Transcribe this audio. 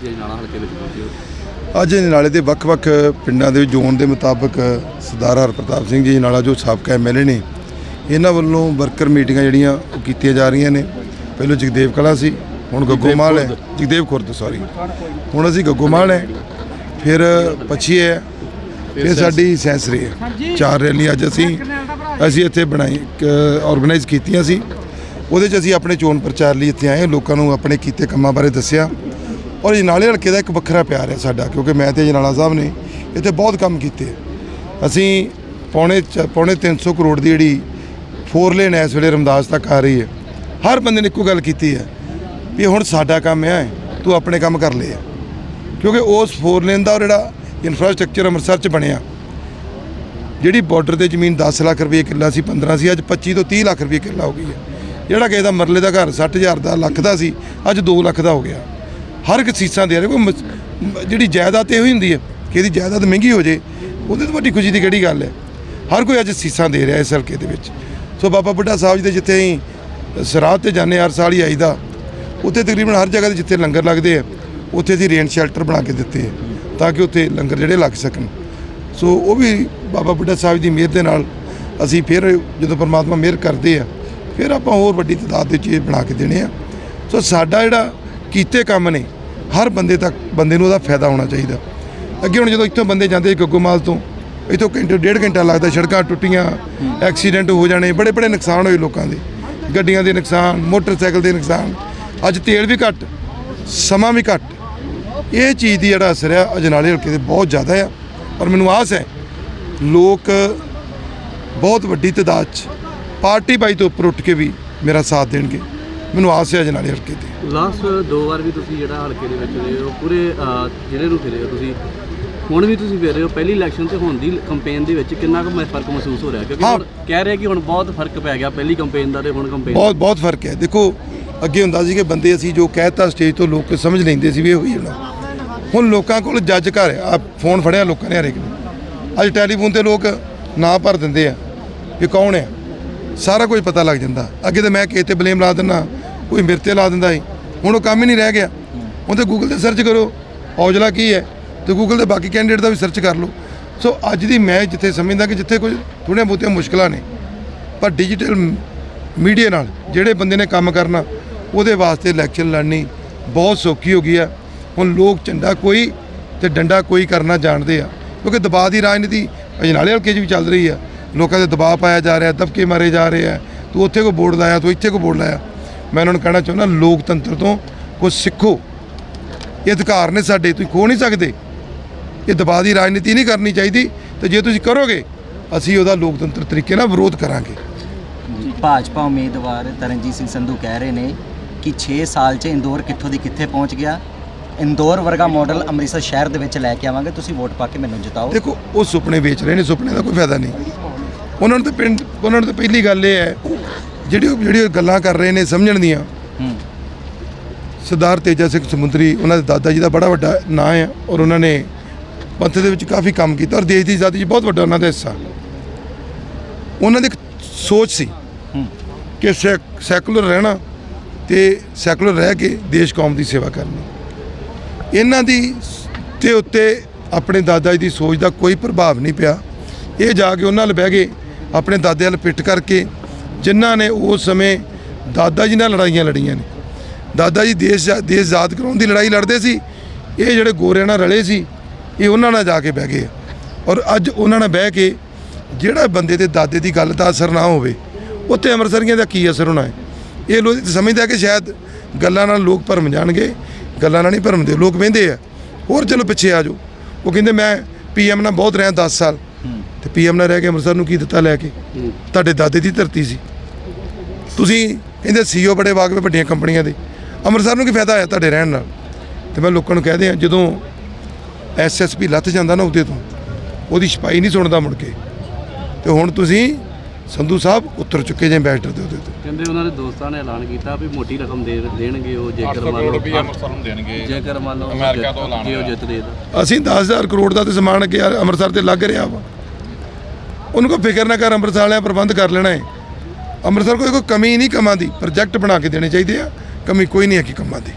ਤੁਸੀਂ ਅਜਨਾਲਾ ਹਲਕੇ ਵਿੱਚ ਪਹੁੰਚੇ ਹੋ? ਅੱਜ ਨਾਲੇ ਦੇ ਵੱਖ-ਵੱਖ ਪਿੰਡਾਂ ਦੇ ਜ਼ੋਨ ਦੇ ਮੁਤਾਬਕ ਸਰਦਾਰ ਹਰਪ੍ਰਤਾਪ ਸਿੰਘ ਜੀ ਨਾਲਾ ਜੋ ਸਾਬਕਾ ਐਮਐਲਏ ਨੇ ਇਹਨਾਂ ਵੱਲੋਂ ਵਰਕਰ ਮੀਟਿੰਗਾਂ ਜਿਹੜੀਆਂ ਉਹ ਕੀਤੀਆਂ ਜਾ ਰਹੀਆਂ ਨੇ। ਪਹਿਲਾਂ ਜਗਦੇਵ ਕਲਾ ਸੀ ਹੁਣ ਗੱਗੋਮਾਲ ਹੈ। ਜਗਦੇਵ ਖੁਰਦ ਸੌਰੀ ਹੁਣ ਅਸੀਂ ਗੱਗੋਮਾਲ ਹੈ ਫਿਰ ਪੱਛੀ ਹੈ ਫਿਰ ਸਾਡੀ ਸੈਂਸਰੀ ਹੈ। ਚਾਰ ਰੈਲੀ ਅੱਜ ਅਸੀਂ ਅਸੀਂ ਇੱਥੇ ਬਣਾਈ ਆਰਗੇਨਾਈਜ਼ ਕੀਤੀਆਂ ਸੀ। ਉਹਦੇ 'ਚ ਅਸੀਂ ਆਪਣੇ ਚੋਣ ਪ੍ਰਚਾਰ ਲਈ ਇੱਥੇ ਆਏ ਲੋਕਾਂ ਨੂੰ ਆਪਣੇ ਕੀਤੇ ਕੰਮਾਂ ਬਾਰੇ ਦੱਸਿਆ। ਔਰ ਜਨਾਲੇ ਹਲਕੇ ਦਾ ਇੱਕ ਵੱਖਰਾ ਪਿਆਰ ਹੈ ਸਾਡਾ, ਕਿਉਂਕਿ ਮੈਂ ਤੇ ਜਨਾਲਾ ਸਾਹਿਬ ਨੇ ਇੱਥੇ ਬਹੁਤ ਕੰਮ ਕੀਤੇ ਅਸੀਂ ਪੌਣੇ ਚ- ਪੌਣੇ 300 ਕਰੋੜ ਦੀ ਜਿਹੜੀ ਫੋਰ ਲੇਨ ਇਸ ਵੇਲੇ ਰਮਦਾਸ ਤੱਕ ਆ ਰਹੀ ਹੈ। ਹਰ ਬੰਦੇ ਨੇ ਇੱਕੋ ਗੱਲ ਕੀਤੀ ਹੈ ਵੀ ਹੁਣ ਸਾਡਾ ਕੰਮ ਹੈ, ਤੂੰ ਆਪਣੇ ਕੰਮ ਕਰ ਲੈ। ਕਿਉਂਕਿ ਉਸ ਫੋਰ ਲੇਨ ਦਾ ਜਿਹੜਾ ਇਨਫਰਾਸਟ੍ਰਕਚਰ ਅੰਮ੍ਰਿਤਸਰ ਚ ਬਣਿਆ, ਜਿਹੜੀ ਬਾਰਡਰ ਤੇ ਜ਼ਮੀਨ 10 ਲੱਖ ਰੁਪਏ ਕਿੱਲਾ ਸੀ 15 ਸੀ, ਅੱਜ 25 ਤੋਂ 30 ਲੱਖ ਰੁਪਏ ਕਿੱਲਾ ਹੋ ਗਈ ਹੈ। ਜਿਹੜਾ ਕਿਸੇ ਦਾ ਮਰਲੇ ਦਾ ਘਰ 60000 ਦਾ, ਲੱਖ ਦਾ ਸੀ, ਅੱਜ 2 ਲੱਖ ਦਾ ਹੋ ਗਿਆ। ਹਰ ਇੱਕ ਸੀਸਾਂ ਦੇ ਰਿਹਾ, ਕੋਈ ਮਸ- ਜਿਹੜੀ ਜਾਇਦਾਦ ਤੇ ਇਹੀ ਹੁੰਦੀ ਹੈ ਕਿ ਇਹਦੀ ਜਾਇਦਾਦ ਮਹਿੰਗੀ ਹੋ ਜੇ, ਉਹਦੇ ਤੋਂ ਵੱਡੀ ਖੁਸ਼ੀ ਦੀ ਕਿਹੜੀ ਗੱਲ ਹੈ? ਹਰ ਕੋਈ ਅੱਜ ਸੀਸਾਂ ਦੇ ਰਿਹਾ ਇਸ ਹਲਕੇ ਦੇ ਵਿੱਚ। ਸੋ ਬਾਬਾ ਬੁੱਢਾ ਸਾਹਿਬ ਜੀ ਦੇ ਜਿੱਥੇ ਅਸੀਂ ਸਰਾਧ ਤੇ ਜਾਂਦੇ ਹਰ ਸਾਲ ਹੀ ਆਈਦਾ, ਉੱਥੇ ਤਕਰੀਬਨ ਹਰ ਜਗ੍ਹਾ ਤੇ ਜਿੱਥੇ ਲੰਗਰ ਲੱਗਦੇ ਆ, ਉੱਥੇ ਅਸੀਂ ਰੇਨ ਸ਼ੈਲਟਰ ਬਣਾ ਕੇ ਦਿੱਤੇ ਆ, ਤਾਂ ਕਿ ਉੱਥੇ ਲੰਗਰ ਜਿਹੜੇ ਲੱਗ ਸਕਣ। ਸੋ ਉਹ ਵੀ ਬਾਬਾ ਬੁੱਢਾ ਸਾਹਿਬ ਦੀ ਮਿਹਰ ਦੇ ਨਾਲ ਅਸੀਂ ਫਿਰ ਜਦੋਂ ਪਰਮਾਤਮਾ ਮਿਹਰ ਕਰਦੇ ਆ, ਫਿਰ ਆਪਾਂ ਹੋਰ ਵੱਡੀ ਤਾਦਾਦ ਦੇ ਚੀਜ਼ ਬਣਾ ਕੇ ਦੇਣੇ ਆ। ਸੋ ਸਾਡਾ ਜਿਹੜਾ ਕੀਤੇ ਕੰਮ ਨੇ ਹਰ ਬੰਦੇ ਤੱਕ ਬੰਦੇ ਨੂੰ ਉਹਦਾ ਫਾਇਦਾ ਹੋਣਾ ਚਾਹੀਦਾ। ਅੱਗੇ ਹੁਣ ਜਦੋਂ ਇੱਥੋਂ ਬੰਦੇ ਜਾਂਦੇ ਸੀ ਗੱਗੋਮਾਲ ਤੋਂ, ਇੱਥੋਂ ਘੰਟੇ, ਡੇਢ ਘੰਟਾ ਲੱਗਦਾ ਸੜਕਾਂ ਟੁੱਟੀਆਂ, ਐਕਸੀਡੈਂਟ ਹੋ ਜਾਣੇ, ਬੜੇ ਬੜੇ ਨੁਕਸਾਨ ਹੋਏ ਲੋਕਾਂ ਦੇ। ਗੱਡੀਆਂ ਦੇ ਨੁਕਸਾਨ, ਮੋਟਰਸਾਈਕਲ ਦੇ ਨੁਕਸਾਨ। ਅੱਜ ਤੇਲ ਵੀ ਘੱਟ, ਸਮਾਂ ਵੀ ਘੱਟ। ਇਹ ਚੀਜ਼ ਦੀ ਜਿਹੜਾ ਅਸਰ ਆ ਅਜਨਾਲੇ ਹਲਕੇ ਤੇ ਬਹੁਤ ਜ਼ਿਆਦਾ ਆ। ਪਰ ਮੈਨੂੰ ਆਸ ਹੈ, ਲੋਕ ਬਹੁਤ ਵੱਡੀ ਤਾਦਾਦ 'ਚ, ਪਾਰਟੀ ਬਾਈ ਤੋਂ ਉੱਪਰ ਉੱਠ ਕੇ ਵੀ ਮੇਰਾ ਸਾਥ ਦੇਣਗੇ। ਮੈਨੂੰ ਆਸ ਹੈ ਅਜਨਾਲੇ ਹਲਕੇ ਤੇ ਲਾਸਟ ਦੋ ਵਾਰ ਵੀ ਤੁਸੀਂ ਜਿਹੜਾ ਹਲਕੇ ਦੇ ਵਿੱਚ ਰਹੇ ਹੋ ਪੂਰੇ ਜ਼ਿਲ੍ਹੇ ਨੂੰ ਫਿਰੇ ਹੋ ਤੁਸੀਂ। ਹੁਣ ਵੀ ਤੁਸੀਂ ਫਿਰ ਰਹੇ ਹੋ ਪਹਿਲੀ ਇਲੈਕਸ਼ਨ ਤੇ ਹੁਣ ਦੀ ਕੰਪੇਨ ਦੇ ਵਿੱਚ ਕਿੰਨਾ ਕੁ ਫ਼ਰਕ ਮਹਿਸੂਸ ਹੋ ਰਿਹਾ? ਕਿਉਂਕਿ। ਹੁਣ ਕਹਿ ਰਹੇ ਕਿ ਹੁਣ ਬਹੁਤ ਫ਼ਰਕ ਪੈ ਗਿਆ ਪਹਿਲੀ ਕੰਪੇਨ ਦਾ ਤੇ ਹੁਣ ਕੰਪੇਨ ਬਹੁਤ ਬਹੁਤ ਫ਼ਰਕ ਹੈ। ਦੇਖੋ ਅੱਗੇ ਹੁੰਦਾ ਸੀ ਕਿ ਬੰਦੇ ਅਸੀਂ ਜੋ ਕਹਿਤਾ ਸਟੇਜ ਤੋਂ ਲੋਕ ਸਮਝ ਲੈਂਦੇ ਸੀ ਵੀ ਇਹ ਹੋਈ ਜਾਣਾ ਹੁਣ ਲੋਕਾਂ ਕੋਲ ਜੱਜ ਘਰ ਆ ਫੋਨ ਫੜਿਆ ਲੋਕਾਂ ਨੇ ਹਰੇਕ ਨੇ। ਅੱਜ ਟੈਲੀਫੋਨ ਤੇ ਲੋਕ ਨਾਂ ਭਰ ਦਿੰਦੇ ਆ ਵੀ ਕੌਣ ਹੈ। ਸਾਰਾ ਕੁਝ ਪਤਾ ਲੱਗ ਜਾਂਦਾ। ਅੱਗੇ ਤੇ ਮੈਂ ਕਿਸੇ ਤੇ ਬਲੇਮ ਲਾ ਦਿੰਦਾ। ਕੋਈ ਮਿਰਤੇ ਲਾ ਦਿੰਦਾ ਸੀ। ਹੁਣ ਉਹ ਕੰਮ ਹੀ ਨਹੀਂ ਰਹਿ ਗਿਆ। ਹੁਣ ਤੇ ਗੂਗਲ ਤੇ ਸਰਚ ਕਰੋ, ਔਜਲਾ ਕੀ ਹੈ? ਤੇ ਗੂਗਲ ਦੇ ਬਾਕੀ ਕੈਂਡੀਡੇਟ ਦਾ ਵੀ ਸਰਚ ਕਰ ਲਓ। ਸੋ ਅੱਜ ਦੀ ਮੈਂ ਜਿੱਥੇ ਸਮਝਦਾ ਕਿ ਜਿੱਥੇ ਕੁਝ ਥੋੜ੍ਹੀਆਂ ਬਹੁਤੀਆਂ ਮੁਸ਼ਕਲਾਂ ਨੇ, ਪਰ ਡਿਜੀਟਲ ਮੀਡੀਆ ਨਾਲ ਜਿਹੜੇ ਬੰਦੇ ਨੇ ਕੰਮ ਕਰਨਾ, ਉਹਦੇ ਵਾਸਤੇ ਇਲੈਕਸ਼ਨ ਲੜਨੀ ਬਹੁਤ ਸੌਖੀ ਹੋ ਗਈ ਆ। ਹੁਣ ਲੋਕ ਝੰਡਾ ਕੋਈ ਤੇ ਡੰਡਾ ਕੋਈ ਕਰਨਾ ਜਾਣਦੇ ਆ। ਕਿਉਂਕਿ ਦਬਾਅ ਦੀ ਰਾਜਨੀਤੀ ਅਜਨਾਲੇ ਹਲਕੇ 'ਚ ਵੀ ਚੱਲ ਰਹੀ ਆ। ਲੋਕਾਂ ਦੇ ਦਬਾਅ ਪਾਇਆ ਜਾ ਰਿਹਾ, ਦਬਕੇ ਮਾਰੇ ਜਾ ਰਹੇ ਆ। ਤੂੰ ਉੱਥੇ ਕੋ ਬੋਰਡ ਲਾਇਆ, ਤੂੰ ਇੱਥੇ ਕੋ ਬੋਰਡ ਲਾਇਆ। ਮੈਂ ਉਹਨਾਂ ਨੂੰ ਕਹਿਣਾ ਚਾਹੁੰਦਾ ਲੋਕਤੰਤਰ ਤੋਂ ਕੁਝ ਸਿੱਖੋ। ਇਹ ਅਧਿਕਾਰ ਨੇ ਸਾਡੇ ਤੁਸੀਂ ਖੋ ਨਹੀਂ ਸਕਦੇ। ਇਹ ਦਬਾਅ ਦੀ ਰਾਜਨੀਤੀ ਨਹੀਂ ਕਰਨੀ ਚਾਹੀਦੀ। ਤੇ ਜੇ ਤੁਸੀਂ ਕਰੋਗੇ ਅਸੀਂ ਉਹਦਾ ਲੋਕਤੰਤਰ ਤਰੀਕੇ ਨਾਲ ਵਿਰੋਧ ਕਰਾਂਗੇ। ਭਾਜਪਾ ਉਮੀਦਵਾਰ ਤਰਨਜੀਤ ਸਿੰਘ ਸੰਧੂ ਕਹਿ ਰਹੇ ਨੇ ਕਿ 6 ਸਾਲ 'ਚ ਇੰਦੌਰ ਕਿੱਥੋਂ ਦੀ ਕਿੱਥੇ ਪਹੁੰਚ ਗਿਆ? ਇੰਦੌਰ ਵਰਗਾ ਮਾਡਲ ਅੰਮ੍ਰਿਤਸਰ ਸ਼ਹਿਰ ਦੇ ਵਿੱਚ ਲੈ ਕੇ ਆਵਾਂਗੇ। ਤੁਸੀਂ ਵੋਟ ਪਾ ਕੇ ਮੈਨੂੰ ਜਿਤਾਓ। ਦੇਖੋ ਉਹ ਸੁਪਨੇ ਵੇਚ ਰਹੇ ਨੇ ਸੁਪਨੇ ਦਾ ਕੋਈ ਫਾਇਦਾ ਨਹੀਂ। ਉਹਨਾਂ ਨੂੰ ਤਾਂ ਪਿੰਡ ਉਹਨਾਂ ਨੂੰ ਤਾਂ ਪਹਿਲੀ ਗੱਲ ਇਹ ਹੈ ਜਿਹੜੀ ਉਹ ਜਿਹੜੀ ਉਹ ਗੱਲਾਂ ਕਰ ਰਹੇ ਨੇ ਸਮਝਣ ਦੀਆਂ। ਸਰਦਾਰ ਤੇਜਾ ਸਿੰਘ ਸਮੁੰਦਰੀ ਉਹਨਾਂ ਦੇ ਦਾਦਾ ਜੀ ਦਾ ਬੜਾ ਵੱਡਾ ਨਾਂ ਹੈ ਔਰ ਉਹਨਾਂ ਨੇ ਪੰਥ ਦੇ ਵਿੱਚ ਕਾਫੀ ਕੰਮ ਕੀਤਾ ਔਰ ਦੇਸ਼ ਦੀ ਆਜ਼ਾਦੀ 'ਚ ਬਹੁਤ ਵੱਡਾ ਉਹਨਾਂ ਦਾ ਹਿੱਸਾ। ਉਹਨਾਂ ਦੀ ਇੱਕ ਸੋਚ ਸੀ ਕਿ ਸੈਕ- ਸੈਕੂਲਰ ਰਹਿਣਾ ਤੇ ਸੈਕੂਲਰ ਰਹਿ ਕੇ ਦੇਸ਼ ਕੌਮ ਦੀ ਸੇਵਾ ਕਰਨੀ। ਇਹਨਾਂ ਦੀ ਤੇ ਉੱਤੇ ਆਪਣੇ ਦਾਦਾ ਜੀ ਦੀ ਸੋਚ ਦਾ ਕੋਈ ਪ੍ਰਭਾਵ ਨਹੀਂ ਪਿਆ। ਇਹ ਜਾ ਕੇ ਉਹਨਾਂ ਨਾਲ ਬਹਿ ਗਏ ਆਪਣੇ ਦਾਦੇ ਨਾਲ ਪਿੱਟ ਕਰਕੇ ਜਿਨ੍ਹਾਂ ਨੇ ਉਸ ਸਮੇਂ ਦਾਦਾ ਜੀ ਨਾਲ ਲੜਾਈਆਂ ਲੜੀਆਂ ਨੇ। ਦਾਦਾ ਜੀ ਦੇਸ਼ ਦੇਸ਼ ਆਜ਼ਾਦ ਕਰਾਉਣ ਦੀ ਲੜਾਈ ਲੜਦੇ ਸੀ। ਇਹ ਜਿਹੜੇ ਗੋਰਿਆਂ ਨਾਲ ਰਲੇ ਸੀ ਇਹ ਉਹਨਾਂ ਨਾਲ ਜਾ ਕੇ ਬਹਿ ਗਏ ਔਰ ਅੱਜ ਉਹਨਾਂ ਨਾਲ ਬਹਿ ਕੇ ਜਿਹੜਾ ਬੰਦੇ ਦੇ ਦਾਦੇ ਦੀ ਗੱਲ ਦਾ ਅਸਰ ਨਾ ਹੋਵੇ ਉੱਤੇ ਅੰਮ੍ਰਿਤਸਰੀਆਂ ਦਾ ਕੀ ਅਸਰ ਹੋਣਾ ਹੈ? ਇਹ ਲੋਕ ਸਮਝਦਾ ਕਿ ਸ਼ਾਇਦ ਗੱਲਾਂ ਨਾਲ ਲੋਕ ਭਰਮ ਜਾਣਗੇ ਗੱਲਾਂ ਨਾਲ ਨਹੀਂ ਭਰਮਦੇ ਲੋਕ ਵਹਿੰਦੇ ਆ। ਹੋਰ ਚਲੋ ਪਿੱਛੇ ਆ ਜਾਓ। ਉਹ ਕਹਿੰਦੇ ਮੈਂ ਪੀਐਮ ਨਾਲ ਬਹੁਤ ਰਿਹਾ 10 ਸਾਲ। ਤੇ ਪੀਐਮ ਨਾਲ ਰਹਿ ਕੇ ਅੰਮ੍ਰਿਤਸਰ ਨੂੰ ਕੀ ਦਿੱਤਾ ਲੈ ਕੇ। ਤੁਹਾਡੇ ਦਾਦੇ ਦੀ ਧਰਤੀ ਸੀ। ਤੁਸੀਂ ਕਹਿੰਦੇ ਸੀਓ ਬੜੇ ਵਾਕਵੇ ਵੱਡੀਆਂ ਕੰਪਨੀਆਂ ਦੇ। ਅੰਮ੍ਰਿਤਸਰ ਨੂੰ ਕੀ ਫਾਇਦਾ ਹੋਇਆ ਤੁਹਾਡੇ ਰਹਿਣ ਨਾਲ? ਤੇ ਮੈਂ ਲੋਕਾਂ ਨੂੰ ਕਹਦੇ ਆ ਜਦੋਂ ਐਸਐਸਪੀ ਲੱਥ ਜਾਂਦਾ ਨਾ ਉਹਦੇ ਤੋਂ ਉਹਦੀ ਛਪਾਈ ਨਹੀਂ ਸੁਣਦਾ ਮੁੜ ਕੇ। ਤੇ ਹੁਣ ਤੁਸੀਂ ਸੰਧੂ ਸਾਹਿਬ ਉੱਤਰ ਚੁੱਕੇ ਜੇ ਐਂਬੈਸਡਰ ਦੇ ਉਹਦੇ ਤੇ। ਕਹਿੰਦੇ ਉਹਨਾਂ ਦੇ ਦੋਸਤਾਂ ਨੇ ਐਲਾਨ ਕੀਤਾ ਵੀ ਮੋਟੀ ਰਕਮ ਦੇ ਦੇਣਗੇ ਉਹ 800 ਜੇਕਰ ਮੰਨ ਕਰੋੜ ਲਓ ਰੁਪਏ ਅੰਮ੍ਰਿਤਸਰ ਨੂੰ ਦੇਣਗੇ। ਜੇਕਰ ਮੰਨ ਲਓ ਅਮਰੀਕਾ ਤੋਂ ਐਲਾਨ ਉਹ ਹੋਇਆ। ਜਿੱਤਦੇ ਤਾਂ। ਅਸੀਂ 10000 ਕਰੋੜ ਦਾ ਤੇ ਸਮਾਨ ਅੱਗੇ ਯਾਰ ਅੰਮ੍ਰਿਤਸਰ ਤੇ ਲੱਗ ਰਿਹਾ ਵਾ। ਉਹਨੂੰ ਕੋਈ ਫਿਕਰ ਨਾ ਕਰ ਅੰਮ੍ਰਿਤਸਰ ਵਾਲਿਆਂ ਪ੍ਰਬੰਧ ਕਰ ਲੈਣਾ ਹੈ ਅੰਮ੍ਰਿਤਸਰ ਕੋਈ ਕੋਈ ਕਮੀ ਨਹੀਂ ਕੰਮਾਂ ਦੀ ਪ੍ਰੋਜੈਕਟ ਬਣਾ ਕੇ ਦੇਣੇ ਚਾਹੀਦੇ ਆ, ਕਮੀ ਕੋਈ ਨਹੀਂ ਹੈ ਕਿ ਕੰਮਾਂ ਦੀ।